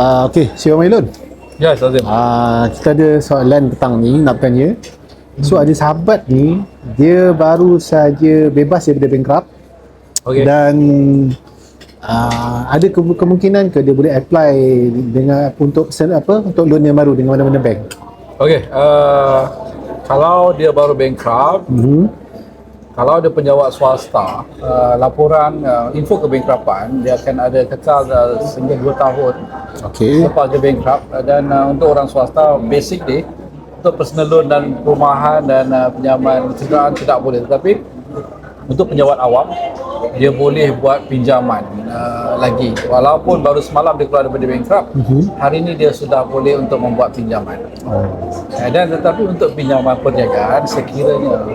Uh, okay, Sir Mailun. Ya, Azim. Uh, kita ada soalan petang ni nak bertanya. So ada sahabat ni dia baru saja bebas daripada bankrupt Okey. dan uh, ada ke- kemungkinan ke dia boleh apply dengan untuk apa untuk loan yang baru dengan mana-mana bank. Okey, uh, kalau dia baru bankrupt, Mhm. Kalau dia penjawat swasta, uh, laporan uh, info kebankruptan dia akan ada kekal uh, sehingga 2 tahun Okey. lepas dia bankrupt uh, dan uh, untuk orang swasta basic dia untuk personal loan dan perumahan dan uh, pinjaman kenderaan tidak boleh tetapi untuk penjawat awam dia boleh buat pinjaman uh, lagi walaupun baru semalam dia keluar daripada bankrupt hari ini dia sudah boleh untuk membuat pinjaman Oh. Eh, dan tetapi untuk pinjaman perniagaan sekiranya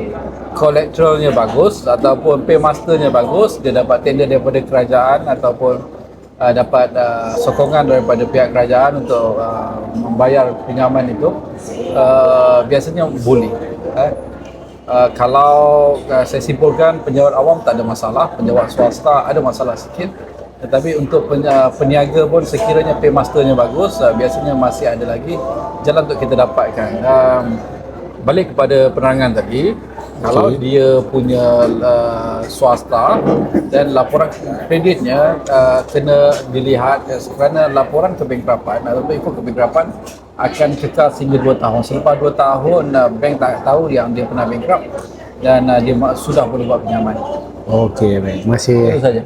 collateralnya bagus ataupun paymasternya bagus dia dapat tender daripada kerajaan ataupun uh, dapat uh, sokongan daripada pihak kerajaan untuk uh, membayar pinjaman itu uh, biasanya boleh eh. Uh, kalau uh, saya simpulkan penjawat awam tak ada masalah penjawat swasta ada masalah sikit. Tetapi untuk uh, peniaga pun sekiranya paymasternya bagus uh, biasanya masih ada lagi jalan untuk kita dapatkan. Um, balik kepada penerangan tadi kalau dia punya uh, swasta dan laporan kreditnya uh, kena dilihat uh, kerana laporan kebankrapan atau info kebankrapan akan kekal sehingga 2 tahun selepas 2 tahun uh, bank tak tahu yang dia pernah bankrupt dan uh, dia sudah boleh buat pinjaman Okey, baik. Terima kasih. itu saja